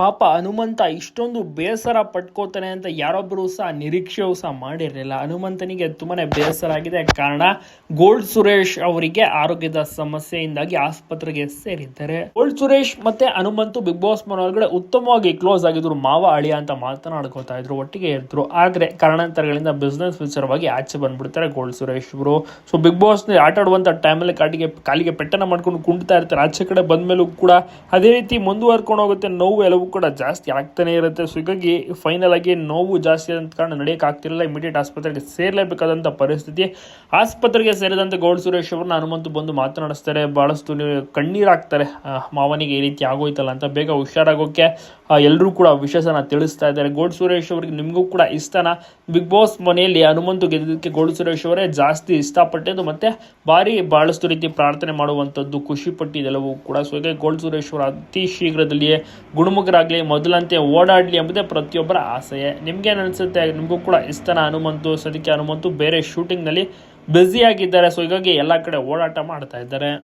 ಪಾಪ ಹನುಮಂತ ಇಷ್ಟೊಂದು ಬೇಸರ ಪಟ್ಕೋತಾನೆ ಅಂತ ಯಾರೊಬ್ಬರು ಸಹ ನಿರೀಕ್ಷೆಯೂ ಸಹ ಮಾಡಿರಲಿಲ್ಲ. ಹನುಮಂತನಿಗೆ ತುಂಬಾನೇ ಬೇಸರ ಆಗಿದೆ. ಕಾರಣ ಗೋಲ್ಡ್ ಸುರೇಶ್ ಅವರಿಗೆ ಆರೋಗ್ಯದ ಸಮಸ್ಯೆಯಿಂದಾಗಿ ಆಸ್ಪತ್ರೆಗೆ ಸೇರಿದ್ದಾರೆ. ಗೋಲ್ಡ್ ಸುರೇಶ್ ಮತ್ತೆ ಹನುಮಂತು ಬಿಗ್ ಬಾಸ್ ಮನೆ ಒಳಗಡೆ ಉತ್ತಮವಾಗಿ ಕ್ಲೋಸ್ ಆಗಿದ್ರು. ಮಾವ ಅಳಿಯ ಅಂತ ಮಾತನಾಡ್ಕೋತಾ ಇದ್ರು, ಒಟ್ಟಿಗೆ ಇದ್ರು. ಆದ್ರೆ ಕಾರಣಾಂತರಗಳಿಂದ ಬಿಸ್ನೆಸ್ ವಿಚಾರವಾಗಿ ಆಚೆ ಬಂದ್ಬಿಡ್ತಾರೆ ಗೋಲ್ಡ್ ಸುರೇಶ್ ಅವರು ಸೊ ಬಿಗ್ ಬಾಸ್ ಆಟ ಆಡುವಂತ ಟೈಮಲ್ಲಿ ಕಾಟಿಗೆ ಕಾಲಿಗೆ ಪೆಟ್ಟನ ಮಾಡ್ಕೊಂಡು ಕುಂಡ್ತಾ ಇರ್ತಾರೆ. ಆಚೆ ಕಡೆ ಬಂದ್ಮೇಲೂ ಕೂಡ ಅದೇ ರೀತಿ ಮುಂದುವರ್ಕೊಂಡು ಹೋಗುತ್ತೆ. ನೋವು ಎಲ್ಲವೂ ಕೂಡ ಜಾಸ್ತಿ ಆಗ್ತಾನೆ ಇರುತ್ತೆ. ಸೊ ಹೀಗಾಗಿ ಫೈನಲ್ ಆಗಿ ನೋವು ಜಾಸ್ತಿ ಅಂತ ಕಾರಣ ನಡೆಯಕ್ಕೆ ಆಗ್ತಿರಲಿಲ್ಲ ಇಮಿಡಿಯೇಟ್ ಆಸ್ಪತ್ರೆಗೆ ಸೇರಲೇಬೇಕಾದಂಥ ಪರಿಸ್ಥಿತಿ. ಆಸ್ಪತ್ರೆಗೆ ಸೇರಿದಂತೆ ಗೌಡ್ ಸುರೇಶ್ ಅವ್ರನ್ನ ಹನುಮಂತು ಬಂದು ಮಾತನಾಡಿಸ್ತಾರೆ ಬಹಳಷ್ಟು ನೀವು ಕಣ್ಣೀರು ಹಾಕ್ತಾರೆ. ಆ, ಮಾವನಿಗೆ ಈ ರೀತಿ ಆಗೋಯ್ತಲ್ಲ ಅಂತ ಬೇಗ ಹುಷಾರಾಗೋಕೆ ಎಲ್ಲರೂ ಕೂಡ ವಿಶೇಷನ ತಿಳಿಸ್ತಾ ಇದ್ದಾರೆ. ಗೋಡ್ ಸುರೇಶ್ ಅವರಿಗೆ ನಿಮಗೂ ಕೂಡ ಇಷ್ಟನ? ಬಿಗ್ ಬಾಸ್ ಮನೆಯಲ್ಲಿ ಹನುಮಂತು ಗೆದ್ದಕ್ಕೆ ಗೋಡ್ ಸುರೇಶ್ ಅವರೇ ಜಾಸ್ತಿ ಇಷ್ಟಪಟ್ಟಿದ್ದು ಮತ್ತೆ ಭಾರಿ ಬಹಳಷ್ಟು ರೀತಿ ಪ್ರಾರ್ಥನೆ ಮಾಡುವಂಥದ್ದು ಖುಷಿ ಪಟ್ಟಿದ್ದೆಲ್ಲವೂ ಕೂಡ. ಸೊ ಹೀಗೆ ಗೋಲ್ಡ್ ಸುರೇಶ್ ಅವರು ಅತಿ ಶೀಘ್ರದಲ್ಲಿಯೇ ಗುಣಮುಖರಾಗಲಿ ಮೊದಲಂತೆ ಓಡಾಡಲಿ ಎಂಬುದೇ ಪ್ರತಿಯೊಬ್ಬರ ಆಸೆಯೇ. ನಿಮ್ಗೇನು ಅನಿಸುತ್ತೆ? ನಿಮಗೂ ಕೂಡ ಇಷ್ಟನ ಹನುಮಂತು ಸದಿಕೆ ಹನುಮಂತು ಬೇರೆ ಶೂಟಿಂಗ್ನಲ್ಲಿ ಬ್ಯುಸಿ ಆಗಿದ್ದಾರೆ. ಸೊ ಹೀಗಾಗಿ ಎಲ್ಲ ಕಡೆ ಓಡಾಟ ಮಾಡ್ತಾ ಇದ್ದಾರೆ.